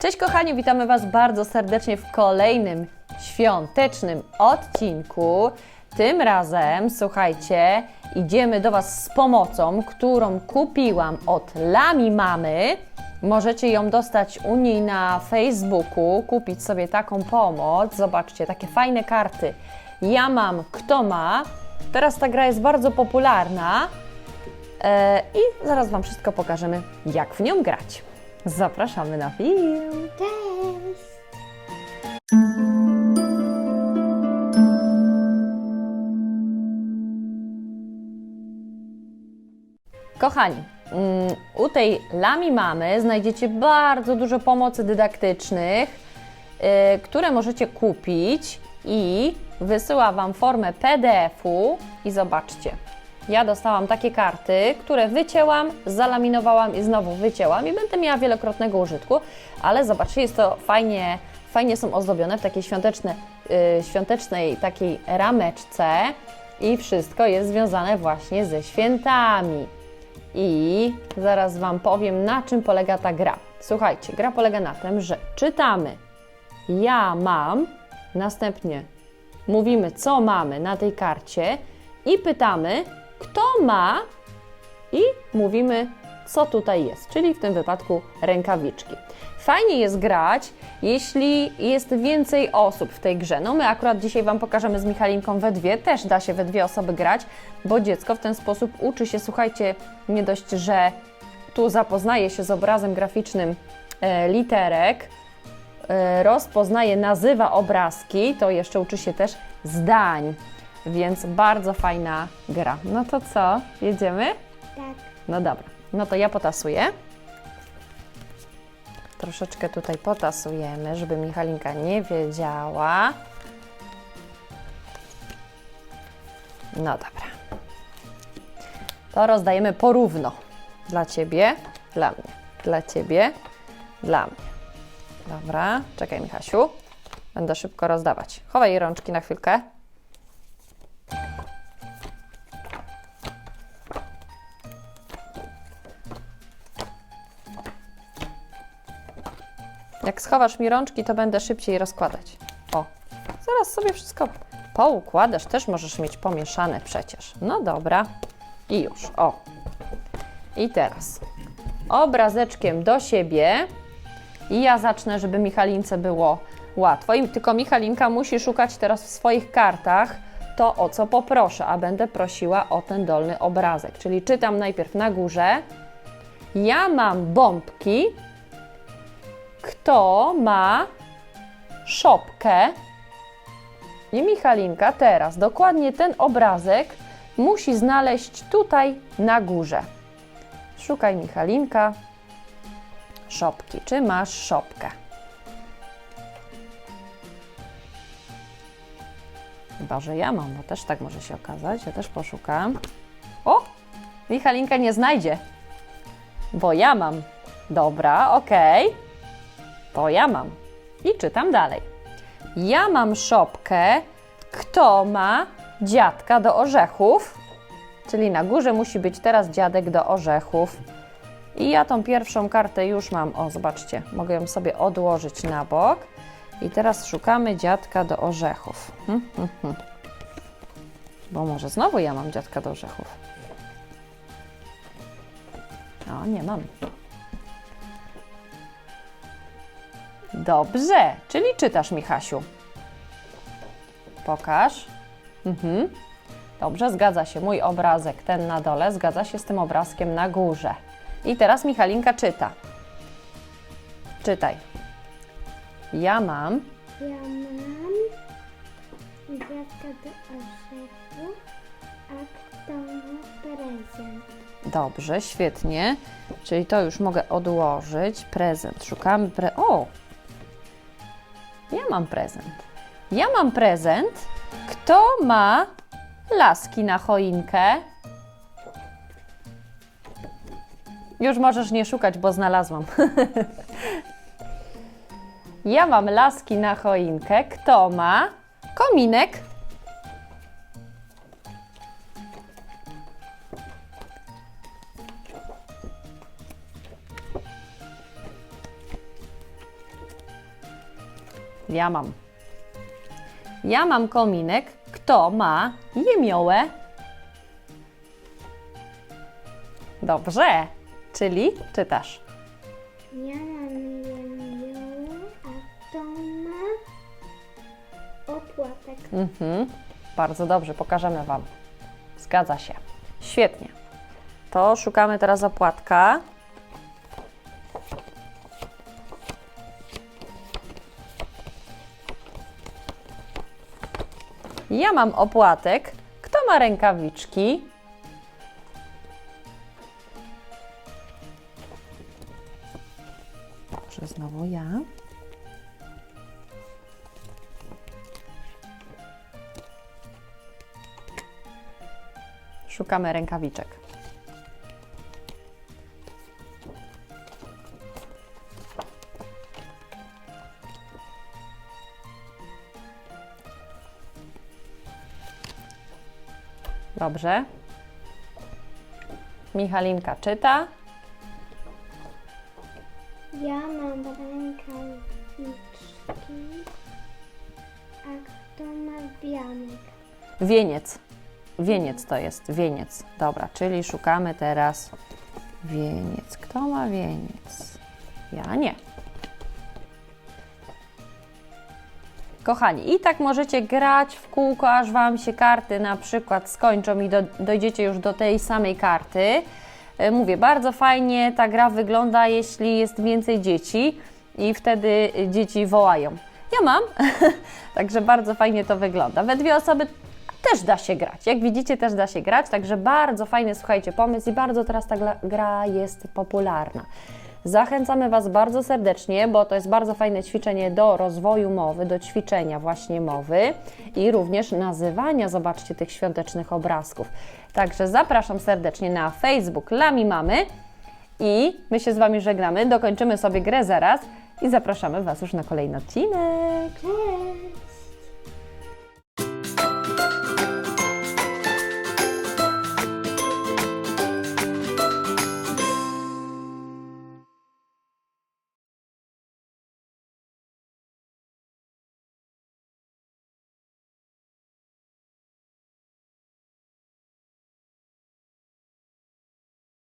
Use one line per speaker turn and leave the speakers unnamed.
Cześć kochani, witamy Was bardzo serdecznie w kolejnym świątecznym odcinku. Tym razem, słuchajcie, idziemy do Was z pomocą, którą kupiłam od Lami Mamy. Możecie ją dostać u niej na Facebooku, kupić sobie taką pomoc. Zobaczcie, takie fajne karty. Ja mam, kto ma. Teraz ta gra jest bardzo popularna. E, I zaraz Wam wszystko pokażemy, jak w nią grać. Zapraszamy na film.
Cześć!
Kochani, mm, u tej Lami Mamy znajdziecie bardzo dużo pomocy dydaktycznych, y, które możecie kupić i wysyła Wam formę PDF-u i zobaczcie. Ja dostałam takie karty, które wycięłam, zalaminowałam i znowu wycięłam i będę miała wielokrotnego użytku, ale zobaczcie, jest to fajnie, fajnie są ozdobione w takiej świąteczne, y, świątecznej takiej rameczce i wszystko jest związane właśnie ze świętami. I zaraz Wam powiem, na czym polega ta gra. Słuchajcie, gra polega na tym, że czytamy ja mam, następnie mówimy, co mamy na tej karcie i pytamy, kto ma i mówimy, co tutaj jest, czyli w tym wypadku rękawiczki. Fajnie jest grać, jeśli jest więcej osób w tej grze. No my akurat dzisiaj Wam pokażemy z Michalinką we dwie, też da się we dwie osoby grać, bo dziecko w ten sposób uczy się, słuchajcie, nie dość, że tu zapoznaje się z obrazem graficznym e, literek, e, rozpoznaje, nazywa obrazki, to jeszcze uczy się też zdań, więc bardzo fajna gra. No to co, jedziemy?
Tak,
No dobra, no to ja potasuję. Troszeczkę tutaj potasujemy, żeby Michalinka nie wiedziała. No dobra. To rozdajemy porówno. Dla Ciebie, dla mnie. Dla Ciebie, dla mnie. Dobra, czekaj Michasiu. Będę szybko rozdawać. Chowaj rączki na chwilkę. Jak schowasz mi rączki, to będę szybciej rozkładać. O, zaraz sobie wszystko poukładasz. Też możesz mieć pomieszane przecież. No dobra. I już, o. I teraz obrazeczkiem do siebie. I ja zacznę, żeby Michalince było łatwo. I tylko Michalinka musi szukać teraz w swoich kartach to, o co poproszę, a będę prosiła o ten dolny obrazek. Czyli czytam najpierw na górze. Ja mam bombki, kto ma szopkę. I Michalinka teraz dokładnie ten obrazek musi znaleźć tutaj na górze. Szukaj Michalinka szopki. Czy masz szopkę? Chyba, że ja mam, bo też tak może się okazać. Ja też poszukam. O! Michalinka nie znajdzie, bo ja mam. Dobra, okej to ja mam. I czytam dalej. Ja mam szopkę. Kto ma dziadka do orzechów? Czyli na górze musi być teraz dziadek do orzechów. I ja tą pierwszą kartę już mam. O, zobaczcie, mogę ją sobie odłożyć na bok. I teraz szukamy dziadka do orzechów. Hm, hm, hm. Bo może znowu ja mam dziadka do orzechów. O, nie mam. Dobrze, czyli czytasz, Michasiu. Pokaż. Mhm. Dobrze, zgadza się. Mój obrazek, ten na dole, zgadza się z tym obrazkiem na górze. I teraz Michalinka czyta. Czytaj. Ja mam.
ja mam dziadka do orzechu, a kto ma prezent?
Dobrze, świetnie. Czyli to już mogę odłożyć. Prezent. Szukamy pre... O! Mam prezent. Ja mam prezent. Kto ma laski na choinkę? Już możesz nie szukać, bo znalazłam. ja mam laski na choinkę. Kto ma kominek? Ja mam. Ja mam kominek. Kto ma jemiołę? Dobrze, czyli czytasz.
Ja mam jemiołę, a to ma opłatek.
Mhm. Bardzo dobrze, pokażemy Wam. Zgadza się. Świetnie. To szukamy teraz opłatka. Ja mam opłatek. Kto ma rękawiczki? Znowu ja. Szukamy rękawiczek. Dobrze. Michalinka czyta.
Ja mam rękawiczki, a kto ma wianek?
Wieniec. Wieniec to jest, wieniec. Dobra, czyli szukamy teraz wieniec. Kto ma wieniec? Ja nie. Kochani, i tak możecie grać w kółko, aż Wam się karty na przykład skończą i do, dojdziecie już do tej samej karty. E, Mówię, bardzo fajnie ta gra wygląda, jeśli jest więcej dzieci i wtedy dzieci wołają. Ja mam, także bardzo fajnie to wygląda. We dwie osoby też da się grać. Jak widzicie, też da się grać, także bardzo fajny, słuchajcie, pomysł i bardzo teraz ta gra jest popularna. Zachęcamy Was bardzo serdecznie, bo to jest bardzo fajne ćwiczenie do rozwoju mowy, do ćwiczenia właśnie mowy i również nazywania, zobaczcie, tych świątecznych obrazków. Także zapraszam serdecznie na Facebook Lami Mamy i my się z Wami żegnamy, dokończymy sobie grę zaraz i zapraszamy Was już na kolejny odcinek.
Cześć!